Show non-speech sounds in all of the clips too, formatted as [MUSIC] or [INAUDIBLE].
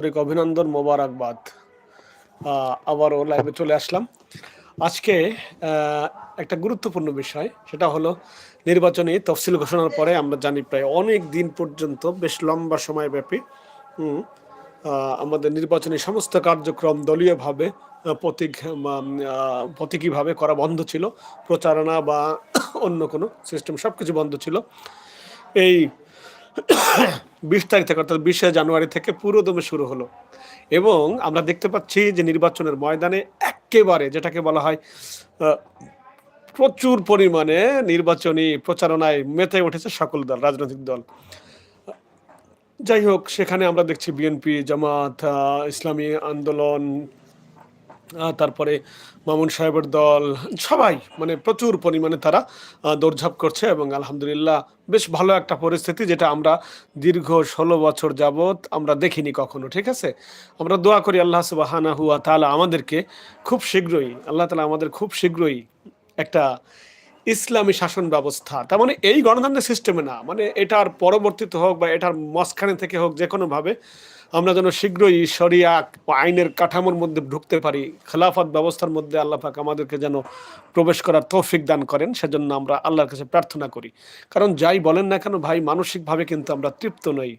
আন্তরিক অভিনন্দন মোবারকবাদ। আবারও লাইভে চলে আসলাম। আজকে একটা গুরুত্বপূর্ণ বিষয়, সেটা হলো নির্বাচনী তফসিল ঘোষণার পরে আমরা জানি প্রায় অনেক দিন পর্যন্ত, বেশ লম্বা সময় ব্যাপী আমাদের নির্বাচনী সমস্ত কার্যক্রম দলীয়ভাবে প্রতীক প্রতীকীভাবে করা বন্ধ ছিল। প্রচারণা বা [COUGHS] অন্য কোনো সিস্টেম সব কিছু বন্ধ ছিল। এই বিশ তারিখ থেকে অর্থাৎ বিশে জানুয়ারি থেকে পুরোদমে শুরু হলো। এবং আমরা দেখতে পাচ্ছি যে নির্বাচনের ময়দানে একেবারে যেটাকে বলা হয় প্রচুর পরিমাণে নির্বাচনী প্রচারণায় মেতে উঠেছে সকল দল, রাজনৈতিক দল। যাই হোক, সেখানে আমরা দেখছি বিএনপি, জামাত ইসলামী আন্দোলন তারপরে মামুন সাহেবের দল, সবাই মানে প্রচুর পরিমাণে তারা দৌড়ঝাঁপ করছে এবং আলহামদুলিল্লাহ বেশ ভালো একটা পরিস্থিতি যেটা আমরা দীর্ঘ ষোলো বছর যাবৎ আমরা দেখিনি কখনো, ঠিক আছে? আমরা দোয়া করি আল্লাহ সুবাহানা হুয়া তালা আমাদেরকে খুব শীঘ্রই, আল্লাহ তালা আমাদের খুব শীঘ্রই একটা ইসলামী শাসন ব্যবস্থা। তার মানে এই গণতান্ত্রিক সিস্টেমে না মানে এটার পরবর্তীতে হোক বা এটার মাঝখানে থেকে হোক যে কোনোভাবে আমরা যেন শীঘ্রই শরিয়া ও আইনের কাঠামোর মধ্যে ঢুকতে পারি, খেলাফত ব্যবস্থার মধ্যে আল্লাহ পাক আমাদেরকে যেন প্রবেশ করার তৌফিক দান করেন, সেজন্য আমরা আল্লাহর কাছে প্রার্থনা করি। কারণ যাই বলেন না কেন ভাই, মানসিকভাবে কিন্তু আমরা তৃপ্ত নই।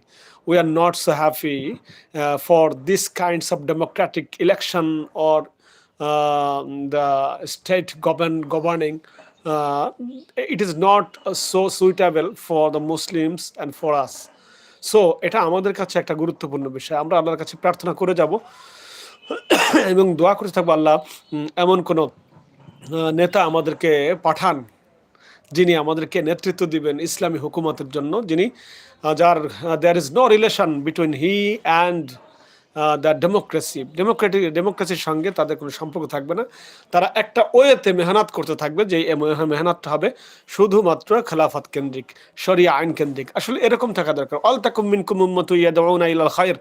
We are not so happy for this kinds of democratic election or the state govern, governing uh, it is not uh, so suitable for the Muslims and for us. So এটা আমাদের কাছে একটা গুরুত্বপূর্ণ বিষয়। আমরা আল্লাহর কাছে প্রার্থনা করে যাব। [COUGHS] এবং দোয়া করে থাকব আল্লাহ এমন কোনো নেতা আমাদেরকে পাঠান যিনি আমাদেরকে নেতৃত্ব দিবেন ইসলামী হুকুমতের জন্য যিনি যার there is no relation between he and the democracy democratic ডেমোক্রেসির সঙ্গে তাদের কোনো সম্পর্ক থাকবে না। তারা একটা ওয়েতে মেহনত করতে থাকবে যে মেহনতটা হবে শুধুমাত্র খেলাফত কেন্দ্রিক, শরিয়া আইন কেন্দ্রিক। আসলে এরকম থাকা দরকার। অল তাকুম মিনকুম উম্মাতু ইয়াদউনা ইলাল খায়র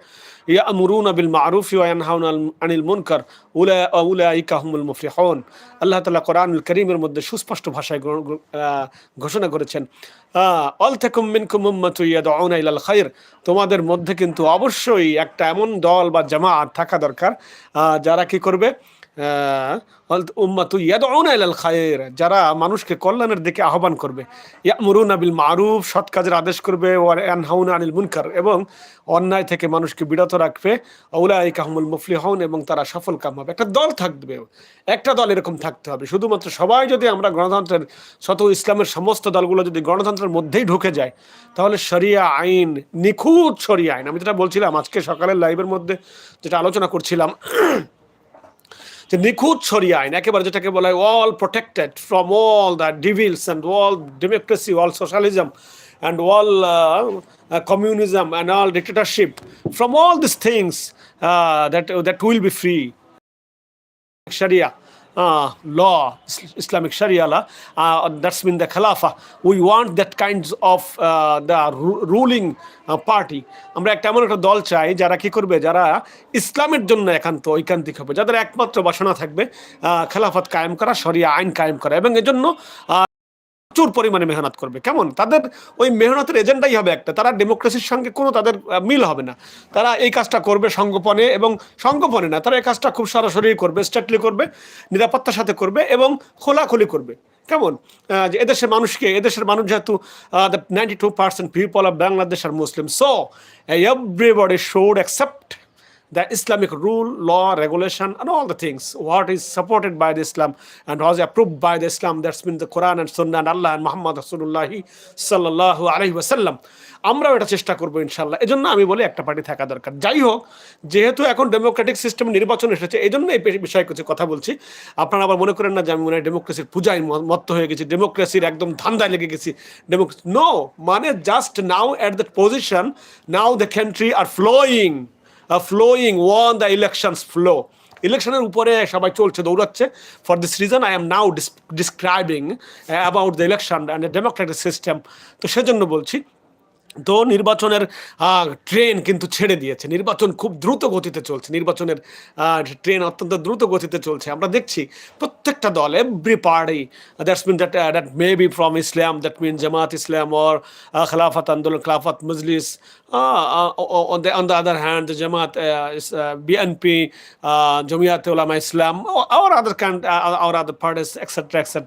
ইয়ামুরুনা বিল মারুফ ওয়া ইয়ানহাউনা আনিল মুনকার, উলা উলাইকা হুমুল মুফলিহুন। আল্লাহ তাআলা কোরআনুল কারীমের মধ্যে সুস্পষ্ট ভাষায় ঘোষণা করেছেন। খাইর। তোমাদের মধ্যে কিন্তু অবশ্যই একটা এমন দল বা জামাত থাকা দরকার যারা কি করবে? উম্মাতু ইয়াদউনা ইলাল খায়র যারা মানুষকে কল্যাণের দিকে আহ্বান করবে। ইয়ামুরুনা মারুফ, সৎ কাজের আদেশ করবে আনিল মুনকার এবং অন্যায় থেকে মানুষকে বিরত রাখবে। আউলাইকা হুমুল মুফলিহুন এবং তারা সফল কাম হবে। একটা দল থাকবে, একটা দল এরকম থাকতে হবে। শুধুমাত্র সবাই যদি আমরা গণতন্ত্রের শত ইসলামের সমস্ত দলগুলো যদি গণতন্ত্রের মধ্যেই ঢুকে যায়, তাহলে শরিয়া আইন, নিখুঁত শরিয়া আইন, আমি যেটা বলছিলাম আজকে সকালের লাইভের মধ্যে, যেটা আলোচনা করছিলাম যে নিখুঁত শরিয়া আইন, একেবারে যেটাকে বলা হয় all protected from all the devils and all democracy all socialism and all communism and all dictatorship from all this things that that will be free Sharia. Uh, law, শরিয়ালা law, uh, that's been the Khalafa. We want that kinds of uh, the uh. আমরা একটা এমন একটা দল চাই যারা কি করবে যারা ইসলামের জন্য একান্ত ঐকান্তিক হবে যাদের একমাত্র বাসনা থাকবে খেলাফত কায়েম করা সরিয়া আইন কায়েম করা এবং এজন্য প্রচুর পরিমাণে মেহনত করবে। কেমন? তাদের ওই মেহনতের এজেন্ডাই হবে একটা। তারা ডেমোক্রেসির সঙ্গে কোনো তাদের মিল হবে না। তারা এই কাজটা করবে সংগোপনে এবং সঙ্গোপনে না, তারা এই কাজটা খুব সরাসরি করবে স্ট্রেটলি করবে, নিরাপত্তার সাথে করবে এবং খোলাখুলি করবে। কেমন? যে এদেশের মানুষকে, এদেশের মানুষ যেহেতু ninety two percent people of Bangladesh are Muslim so everybody should accept the Islamic rule, law, regulation, and all the things. What is supported by the Islam and was approved by the Islam, that's been the Quran and Sunnah and Allah and Muhammad Rasulullah sallallahu alayhi wasallam. আমরাও এটা চেষ্টা করব ইনশাল্লাহ এই জন্য আমি বলি একটা পার্টি থাকা দরকার যাই হোক যেহেতু এখন ডেমোক্রেটিক সিস্টেম নির্বাচন এসেছে এই জন্য এই বিষয়ে কিছু কথা বলছি। আপনারা আবার মনে করেন না যে আমি মনে হয় ডেমোক্রেসির পূজায় মত্ত হয়ে গেছি ডেমোক্রেসির একদম ধান্দায় লেগে গেছি। ডেমোক্রেসি নো মানে just now at that position now the country are flowing flowing one the elections flow ইলেকশনের উপরে সবাই চলছে, দৌড়াচ্ছে। For this reason I am now describing about the election and democratic system তো সেজন্য বলছি তো নির্বাচনের ট্রেন কিন্তু ছেড়ে দিয়েছে। নির্বাচন খুব দ্রুত গতিতে চলছে। নির্বাচনের ট্রেন অত্যন্ত দ্রুত গতিতে চলছে। আমরা দেখছি প্রত্যেকটা দল every party that's mean that that may be from Islam that mean Jamaat Islam or Khelafat Andolan Khelafat Majlis on the on the other hand the Jamaat uh, is, uh, BNP uh, Jamiat Ulama Islam our other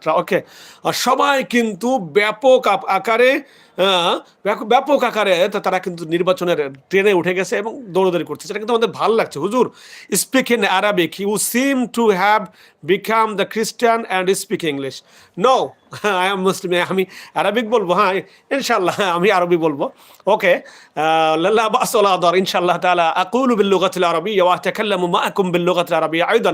okay? সবাই কিন্তু ব্যাপক আকারে ব্যাপক- ব্যাপক আকারে তারা কিন্তু নির্বাচনের ট্রেনে উঠে গেছে এবং দৌড়দৌড়ি করছে। সেটা কিন্তু আমাদের ভালো লাগছে। হুজুর speak in Arabic you seem to have become the Christian and speak English no [LAUGHS] I am Muslim আমি আরবিক বলবো হ্যাঁ ইনশাল্লাহ আমি আরবি বলবো ওকে لا بأس ولا ضر إن شاء الله تعالى أقول باللغة العربية وأتكلم معكم باللغة العربية أيضا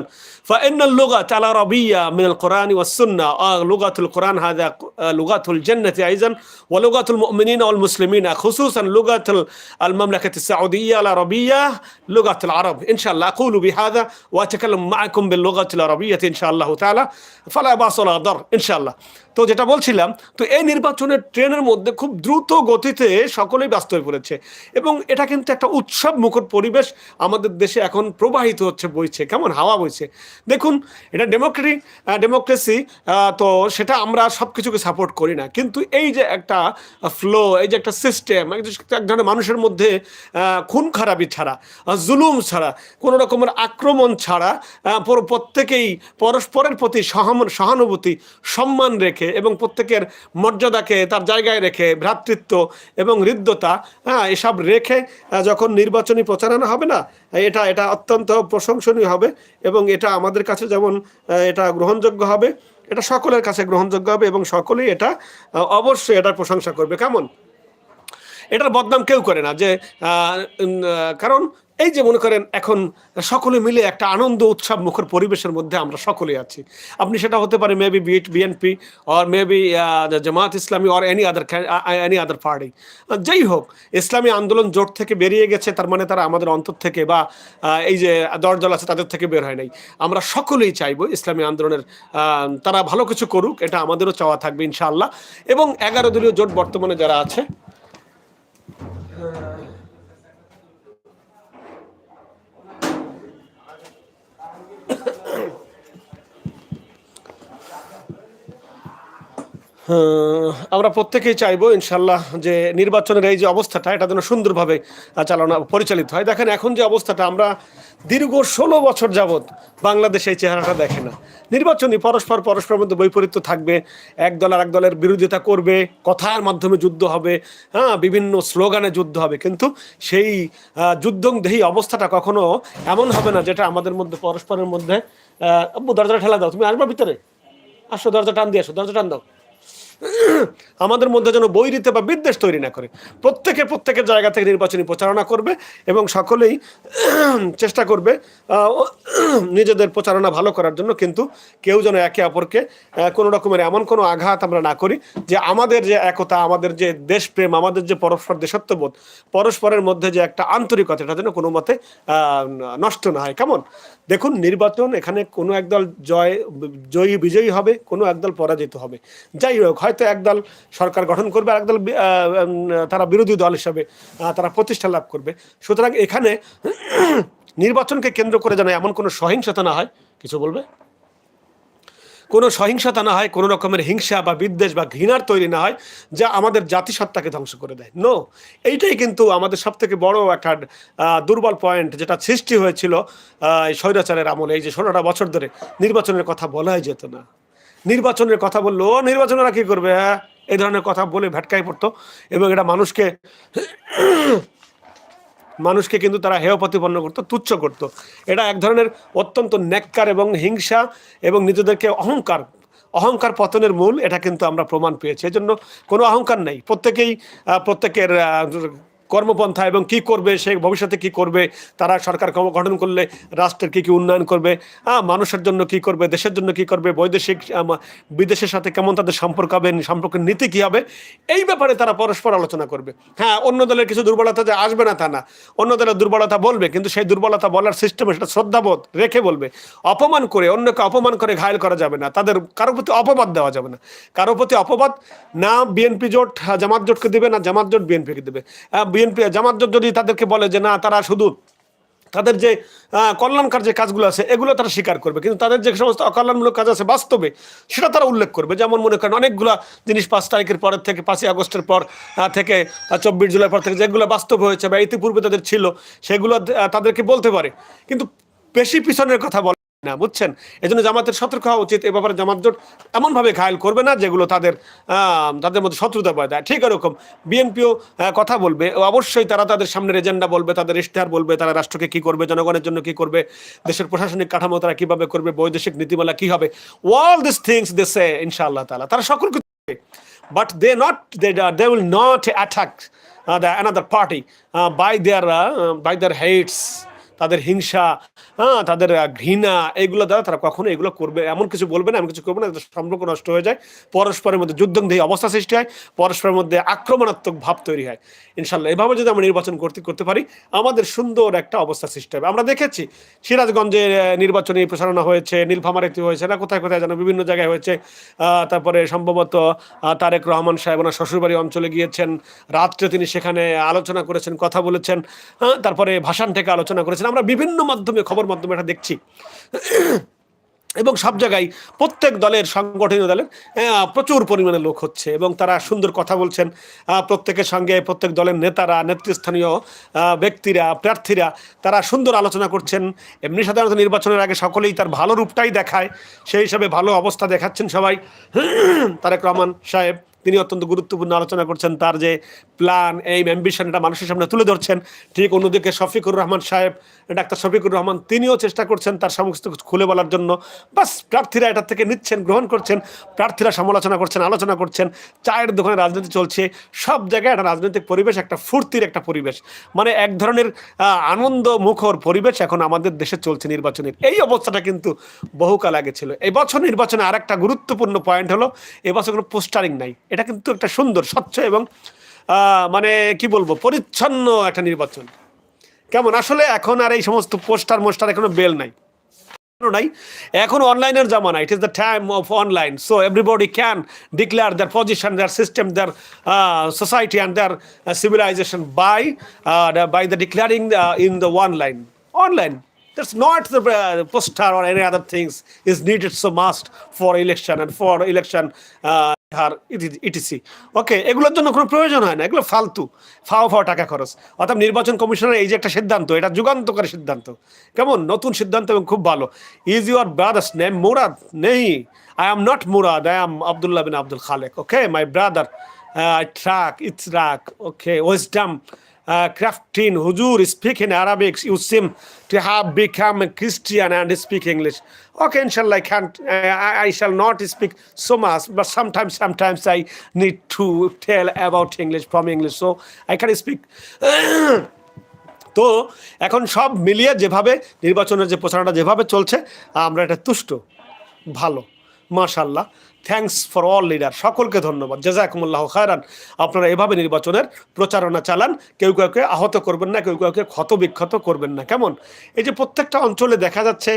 فإن اللغة العربية من القرآن والسنة آه لغة القرآن هذا آه، لغة الجنة أيضا ولغة المؤمنين والمسلمين خصوصا لغة ال- المملكة السعودية العربية لغة العرب إن شاء الله أقول بهذا وأتكلم معكم باللغة العربية إن شاء الله تعالى. فلا بأس ولا ضر إن شاء الله. তো যেটা বলছিলাম, তো এই নির্বাচনের ট্রেনের মধ্যে খুব দ্রুত গতিতে সকলেই ব্যস্ত হয়ে পড়েছে এবং এটা কিন্তু একটা উৎসব মুখর পরিবেশ আমাদের দেশে এখন প্রবাহিত হচ্ছে, বইছে। কেমন? হাওয়া বইছে। দেখুন, এটা ডেমোক্রেটিক ডেমোক্রেসি তো সেটা আমরা সব কিছুকে সাপোর্ট করি না। কিন্তু এই যে একটা ফ্লো, এই যে একটা সিস্টেম এক ধরনের মানুষের মধ্যে খুন খারাপি ছাড়া জুলুম ছাড়া, কোনো রকমের আক্রমণ ছাড়া প্রত্যেকেই পরস্পরের প্রতি সহানুভূতি, সম্মান রেখে এবং প্রত্যেকের মর্যাদাকে তার জায়গায় রেখে ভ্রাতৃত্ব এবং হৃদ্যতা হ্যাঁ এসব রেখে যখন নির্বাচনী প্রচারণা হবে না, এটা এটা অত্যন্ত প্রশংসনীয় হবে এবং এটা আমাদের কাছে যেমন এটা গ্রহণযোগ্য হবে, এটা সকলের কাছে গ্রহণযোগ্য হবে এবং সকলেই এটা অবশ্যই এটার প্রশংসা করবে। কেমন? এটার বদনাম কেউ করে না যে কারণ এই যে মনে করেন এখন সকলে মিলে একটা আনন্দ উৎসব মুখর পরিবেশের মধ্যে আমরা সকলেই আছি। আপনি সেটা হতে পারে maybe bit BNP or maybe Jamaat Islami or any other any other party যাই হোক, ইসলামী আন্দোলন জোট থেকে বেরিয়ে গেছে, তার মানে তারা আমাদের অন্তর থেকে বা এই যে দরদল আছে তাদের থেকে বের হয় নাই। আমরা সকলেই চাইব ইসলামী আন্দোলনের তারা ভালো কিছু করুক, এটা আমাদেরও চাওয়া থাকবে ইনশাআল্লাহ। এবং এগারো দলীয় জোট বর্তমানে যারা আছে আমরা প্রত্যেকেই চাইব ইনশাল্লাহ যে নির্বাচনের এই যে অবস্থাটা, এটা যেন সুন্দরভাবে চালনা, পরিচালিত হয়। দেখেন, এখন যে অবস্থাটা, আমরা দীর্ঘ ষোলো বছর যাবৎ বাংলাদেশ এই চেহারাটা দেখে না। নির্বাচনী পরস্পর, পরস্পরের মধ্যে বৈপরীত্য থাকবে, এক দল আর এক দলের বিরোধিতা করবে, কথার মাধ্যমে যুদ্ধ হবে হ্যাঁ বিভিন্ন স্লোগানে যুদ্ধ হবে। কিন্তু সেই যুদ্ধংদেহী অবস্থাটা কখনো এমন হবে না, যেটা আমাদের মধ্যে, পরস্পরের মধ্যে দরজাটা ঠেলা দাও, তুমি আসবা ভিতরে? আসো, দরজা টান দিয়ে আসো, দরজা টান দাও। the আমাদের মধ্যে যেন বৈরিতে বা বিদ্বেষ তৈরি না করে। প্রত্যেকে প্রত্যেকের জায়গা থেকে নির্বাচনী প্রচারণা করবে এবং সকলেই চেষ্টা করবে নিজেদের প্রচারণা ভালো করার জন্য। কিন্তু কেউ যেন একে অপরকে কোনো রকমের এমন কোনো আঘাত আমরা না করি যে আমাদের যে একতা, আমাদের যে দেশপ্রেম, আমাদের যে পরস্পর দেশত্ববোধ, পরস্পরের মধ্যে যে একটা আন্তরিকতা, এটা যেন কোনো মতে নষ্ট না হয়। কেমন? দেখুন, নির্বাচন এখানে কোনো একদল জয়, জয়ী, বিজয়ী হবে, কোনো একদল পরাজিত হবে। যাই হোক, হয়তো একদল সরকার গঠন করবে আর একদল তারা বিরোধী দল হিসাবে তারা প্রতিষ্ঠা লাভ করবে। সুতরাং এখানে নির্বাচনকে কেন্দ্র করে যেন এমন কোনো সহিংসতা না হয়, কিছু বলবে? কোনো সহিংসতা না হয়, কোনো রকমের হিংসা বা বিদ্বেষ বা ঘৃণার তৈরি না হয়, যা আমাদের জাতিসত্তাকে ধ্বংস করে দেয়। নো এইটাই কিন্তু আমাদের সব থেকে বড় একটা দুর্বল পয়েন্ট যেটা সৃষ্টি হয়েছিল এই স্বৈরাচারের আমলে। এই যে ষোলোটা বছর ধরে নির্বাচনের কথা বলাই যেত না। নির্বাচনের কথা বলল। ও নির্বাচনেরা কি করবে হ্যাঁ? এই ধরনের কথা বলে ভেটকাই পড়তো এবং এটা মানুষকে মানুষকে কিন্তু তারা হেয় প্রতিপন্ন করতো, তুচ্ছ করতো। এটা এক ধরনের অত্যন্ত ন্যাক্কার এবং হিংসা এবং নিজেদেরকে অহংকার অহংকার পতনের মূল, এটা কিন্তু আমরা প্রমাণ পেয়েছি। এজন্য কোনো অহংকার নেই। প্রত্যেকেই প্রত্যেকের কর্মপন্থা এবং কি করবে সে ভবিষ্যতে কি করবে তারা সরকার গঠন করলে রাষ্ট্রের কি কি উন্নয়ন করবে হ্যাঁ মানুষের জন্য কি করবে দেশের জন্য কি করবে বৈদেশিক বিদেশের সাথে কেমন তাদের সম্পর্ক হবে সম্পর্কের নীতি কি হবে এই ব্যাপারে তারা পরস্পর আলোচনা করবে। হ্যাঁ অন্য দলের কিছু দুর্বলতা যে আসবে না তা না অন্য দলের দুর্বলতা বলবে কিন্তু সেই দুর্বলতা বলার সিস্টেমে সেটা শ্রদ্ধাবোধ রেখে বলবে। অপমান করে অন্যকে অপমান করে ঘায়ল করা যাবে না তাদের কারোর প্রতি অপবাদ দেওয়া যাবে না। কারোর প্রতি অপবাদ না বিএনপি জোট আহ, জামাত জোটকে দেবে না জামাত জোট বিএনপিকে দেবে। বিএনপি জামাত যদি তাদেরকে বলে যে না, তারা শুধু তাদের যে কল্যাণকার যে কাজগুলো আছে, এগুলো তারা স্বীকার করবে। কিন্তু তাদের যে সমস্ত অকল্যাণমূলক কাজ আছে বাস্তবে, সেটা তারা উল্লেখ করবে। যেমন মনে করেন অনেকগুলো জিনিস পাঁচ তারিখের পরের থেকে, পাঁচই আগস্টের পর থেকে চব্বিশ জুলাই পর থেকে যেগুলো বাস্তব হয়েছে বা ইতিপূর্বে তাদের ছিল, সেগুলো তাদেরকে বলতে পারে। কিন্তু বেশি পিছনের কথা বলে না বুঝছেন? জন্য জামাতের সতর্ক হওয়া উচিত। এ ব্যাপারে জামাত জোট এমনভাবে ঘায়ল করবে না যেগুলো তাদের তাদের মধ্যে শত্রুতা পায় দেয়। ঠিক এরকম। বিএনপিও কথা বলবে। অবশ্যই তারা তাদের সামনের এজেন্ডা বলবে তাদের ইশতেহার বলবে তারা রাষ্ট্রকে কি করবে জনগণের জন্য কি করবে দেশের প্রশাসনিক কাঠামো তারা কীভাবে করবে বৈদেশিক নীতিমালা কি হবে। অল দিস থিংস দেশে ইনশাআল্লাহ তালা তারা সকল কিছু they, they will not attack uh, the another party uh, by their uh, by their hates তাদের হিংসা হ্যাঁ তাদের ঘৃণা এইগুলো দ্বারা তারা কখনো এগুলো করবে, এমন কিছু বলবে না, এমন কিছু করবে না সম্পর্ক নষ্ট হয়ে যায়। পরস্পরের মধ্যে যুদ্ধংদেহী অবস্থা সৃষ্টি হয়, পরস্পরের মধ্যে আক্রমণাত্মক ভাব তৈরি হয়। ইনশাল্লাহ এভাবে যদি আমরা নির্বাচন করতে করতে পারি, আমাদের সুন্দর একটা অবস্থা সৃষ্টি হবে। আমরা দেখেছি, সিরাজগঞ্জে নির্বাচনী প্রচারণা হয়েছে, নীলফামারিতে হয়েছে না, কোথায় কোথায় যেন বিভিন্ন জায়গায় হয়েছে। তারপরে সম্ভবত তারেক রহমান সাহেব ওনার শ্বশুরবাড়ি অঞ্চলে গিয়েছেন। রাত্রে তিনি সেখানে আলোচনা করেছেন, কথা বলেছেন। তারপরে ভাষান থেকে আলোচনা করেছেন। আমরা বিভিন্ন মাধ্যমে, খবর মাধ্যমে এটা দেখছি। এবং সব জায়গায় প্রত্যেক দলের, সংগঠনীয় দলের প্রচুর পরিমাণে লোক হচ্ছে এবং তারা সুন্দর কথা বলছেন। প্রত্যেকের সঙ্গে প্রত্যেক দলের নেতারা, নেতৃস্থানীয় ব্যক্তিরা, প্রার্থীরা, তারা সুন্দর আলোচনা করছেন। এমনি সাধারণত নির্বাচনের আগে সকলেই তার ভালো রূপটাই দেখায়। সেই হিসাবে ভালো অবস্থা দেখাচ্ছেন সবাই। তারেক রহমান সাহেব তিনি অত্যন্ত গুরুত্বপূর্ণ আলোচনা করছেন তার যে প্ল্যান এই অ্যাম্বিশন এটা মানুষের সামনে তুলে ধরছেন। ঠিক অন্যদিকে শফিকুর রহমান সাহেব, ডাক্তার শফিকুর রহমান তিনিও চেষ্টা করছেন তার সমস্ত খুলে বলার জন্য। বাস প্রার্থীরা এটা থেকে নিচ্ছেন, গ্রহণ করছেন, প্রার্থীরা সমালোচনা করছেন, আলোচনা করছেন। চায়ের দোকানে রাজনীতি চলছে, সব জায়গায় একটা রাজনৈতিক পরিবেশ, একটা ফুর্তির একটা পরিবেশ। মানে এক ধরনের আনন্দ মুখর পরিবেশ এখন আমাদের দেশে চলছে নির্বাচনের। এই অবস্থাটা কিন্তু বহুকাল আগে ছিল। এবছর বছর নির্বাচনে আরেকটা গুরুত্বপূর্ণ পয়েন্ট হলো, এবছর কোনো পোস্টারিং নাই। এটা কিন্তু একটা সুন্দর স্বচ্ছ এবং মানে কি বলব পরিচ্ছন্ন একটা নির্বাচন। কেমন? আসলে এখন আর এই সমস্ত পোস্টার মোস্টার এখনও বেল নাই। নাই। এখন অনলাইনের জামানা it is the time of online so everybody can declare their position their system their society and their civilization by by the the in the online online that's not the uh, poster or any other needed so must for election and for election uh, আর etc. Okay এগুলোর জন্য কোনো প্রয়োজন হয় না, এগুলো ফালতু। ফাও ফাও টাকা খরচ। অর্থাৎ নির্বাচন কমিশনের এই যে একটা সিদ্ধান্ত, এটা যুগান্তকারী সিদ্ধান্ত। কেমন? নতুন সিদ্ধান্ত এবং খুব ভালো। Is your brother's name Murad নেই। I not Murad I am Abdullah bin Abdul Khaleq okay my brother truck ইটরাক okay ওয়েস্টাম uh, Craftin Huzur speak in Arabic. You seem to have become a Christian and speak English. Okay, inshallah, I can't. Uh, I, I shall not speak so much, but sometimes, sometimes I need to tell about English from English, so I can speak. তো এখন সব মিলিয়ে যেভাবে নির্বাচনের যে প্রচারণা যেভাবে চলছে আমরা এটা তুষ্ট ভালো মাশাল্লাহ থ্যাঙ্কস ফর অল লিডার সকলকে ধন্যবাদ। জাজাকুমুল্লাহ খায়রান। আপনারা এভাবে নির্বাচনের প্রচারণা চালান কেউ কাউকে আহত করবেন না কেউ কাউকে ক্ষত বিক্ষত করবেন না। কেমন? এই যে প্রত্যেকটা অঞ্চলে দেখা যাচ্ছে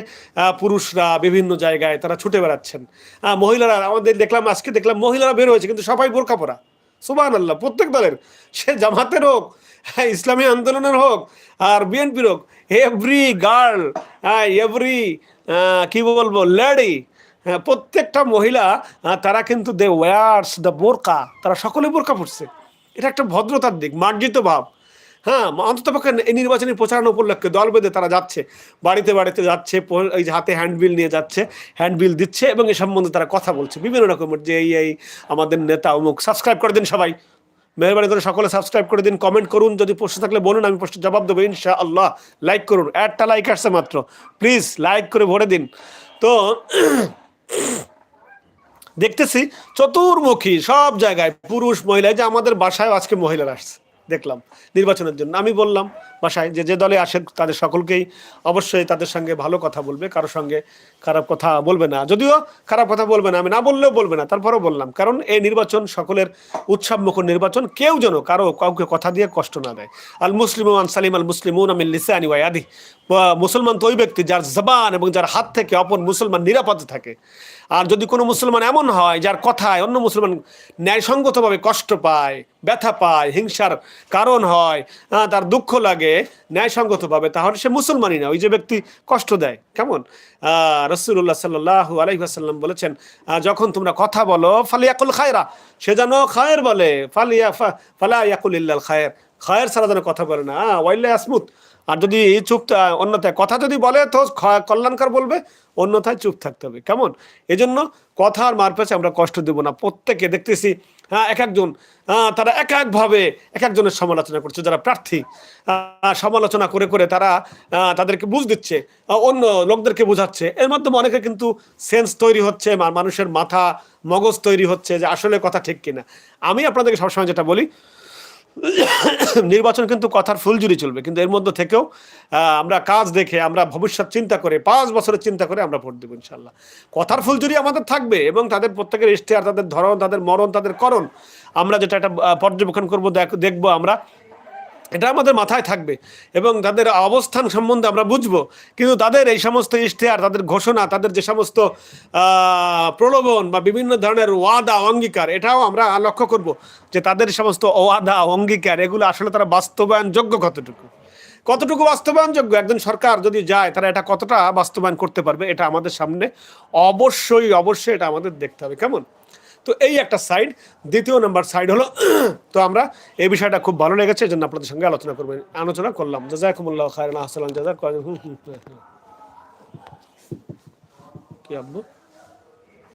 পুরুষরা বিভিন্ন জায়গায় তারা ছুটে বেড়াচ্ছেন। মহিলারা আমাদের দেখলাম আজকে দেখলাম মহিলারা বের হয়েছে কিন্তু সবাই বোরকা পরা। সুবাহ আল্লাহ প্রত্যেক দলের। সে জামাতের হোক হ্যাঁ, ইসলামী আন্দোলনের হোক আর বিএনপির হোক এভরি গার্ল এভরি কি বলব লেডি প্রত্যেকটা মহিলা তারা কিন্তু দে ওয়ার্স দ্য বোরকা তারা সকলে বোরকা পড়ছে এটা একটা ভদ্রতার দিক, মার্জিত ভাব। হ্যাঁ অন্তত পক্ষে এই নির্বাচনী প্রচারণা উপলক্ষে দল বেঁধে তারা যাচ্ছে। বাড়িতে বাড়িতে যাচ্ছে এই হাতে হ্যান্ডবিল নিয়ে যাচ্ছে হ্যান্ডবিল দিচ্ছে এবং এ সম্বন্ধে তারা কথা বলছে। বিভিন্ন রকমের যে এই এই আমাদের নেতা অমুক সাবস্ক্রাইব করে দিন সবাই। মেহরবানি করে সকলে সাবস্ক্রাইব করে দিন কমেন্ট করুন, যদি প্রশ্ন থাকলে বলুন, আমি প্রশ্ন জবাব দেবো ইনশা আল্লাহ লাইক করুন একটা লাইক আসছে মাত্র। প্লিজ লাইক করে ভরে দিন। তো দেখতেছি চতুর্মুখী সব জায়গায় পুরুষ মহিলা যে আমাদের বাসায় আজকে মহিলারা আসছে। দেখলাম নির্বাচনের জন্য। আমি বললাম বাসায় যে যে দলে আসে তাদের সকলকেই অবশ্যই তাদের সঙ্গে ভালো কথা বলবে কারোর সঙ্গে খারাপ কথা বলবে না। যদিও খারাপ কথা বলবে না, আমি না বললেও বলবে না, তারপরেও বললাম, কারণ এই নির্বাচন সকলের উৎসবমুখর নির্বাচন, কেউ যেন কারও কাউকে কথা দিয়ে কষ্ট না দেয়। আল মুসলিম সালিম আল মুসলিমুন আমিল লিসানি ওয়াদি মুসলমান তো ওই ব্যক্তি যার জবান এবং যার হাত থেকে অপর মুসলমান নিরাপদে থাকে। আর যদি কোনো মুসলমান এমন হয়, যার কথায় অন্য মুসলমান ন্যায়সঙ্গতভাবে কষ্ট পায়, ব্যথা পায়, হিংসার কারণ হয় তার দুঃখ লাগে, ন্যায়সঙ্গতভাবে, তাহলে সে মুসলমানই না। ওই যে ব্যক্তি কষ্ট দেয়, কেমন? রসুল্লাহ সাল্লাহ আলাইসাল্লাম বলেছেন যখন তোমরা কথা বলো, ফালিয়াকুল খায়রা, সে যেন খায়ের বলে, ফালিয়া ফালা ইয়াকুল ইল্লাল খায়ের। খায়ের ছাড়া যেন কথা বলে না। ওয়াইল্লা আসমুত আর যদি চুপ অন্যথায়, কথা যদি বলে তো কল্যাণকর বলবে, অন্যথায় চুপ থাকতে হবে। কেমন? এজন্য কথার মারপেছে আমরা কষ্ট দেব না। প্রত্যেকে দেখতেছি হ্যাঁ এক একজন তারা এক একভাবে এক একজনের সমালোচনা করছে। যারা প্রার্থী সমালোচনা করে করে তারা তাদেরকে বুঝ দিচ্ছে অন্য লোকদেরকে বোঝাচ্ছে। এর মাধ্যমে অনেকে কিন্তু সেন্স তৈরি হচ্ছে মানুষের মাথা মগজ তৈরি হচ্ছে যে আসলে কথা ঠিক কিনা। আমি আপনাদেরকে সবসময় যেটা বলি নির্বাচন কিন্তু কথার ফুলজুরি চলবে। কিন্তু এর মধ্যে থেকেও আমরা কাজ দেখে, আমরা ভবিষ্যৎ চিন্তা করে, পাঁচ বছরের চিন্তা করে আমরা ভোট দেবো ইনশাল্লাহ কথার ফুলজুরি আমাদের থাকবে এবং তাদের প্রত্যেকের ইশতেহার, তাদের ধরন, তাদের মরণ, তাদের করণ, আমরা যেটা একটা পর্যবেক্ষণ করব, দেখ- দেখব আমরা। এটা আমাদের মাথায় থাকবে এবং তাদের অবস্থান সম্বন্ধে আমরা বুঝব। কিন্তু তাদের এই সমস্ত ইশতেহার, তাদের ঘোষণা, তাদের যে সমস্ত প্রলোভন বা বিভিন্ন ধরনের ওয়াদা, অঙ্গীকার, এটাও আমরা লক্ষ্য করব যে তাদের সমস্ত ওয়াদা, অঙ্গীকার, এগুলো আসলে তারা বাস্তবায়নযোগ্য কতটুকু? কতটুকু বাস্তবায়নযোগ্য? একজন সরকার যদি যায়, তারা এটা কতটা বাস্তবায়ন করতে পারবে? এটা আমাদের সামনে অবশ্যই অবশ্যই এটা আমাদের দেখতে হবে। কেমন? তো এই একটা সাইড দ্বিতীয় নাম্বার সাইড হলো, তো আমরা এই বিষয়টা খুব ভালো লেগেছে জন্য আপনাদের সঙ্গে আলোচনা করবেন আলোচনা করলাম। জাজাকুমুল্লাহ খায়রান আহসালাম জাজাক কি আব্বু?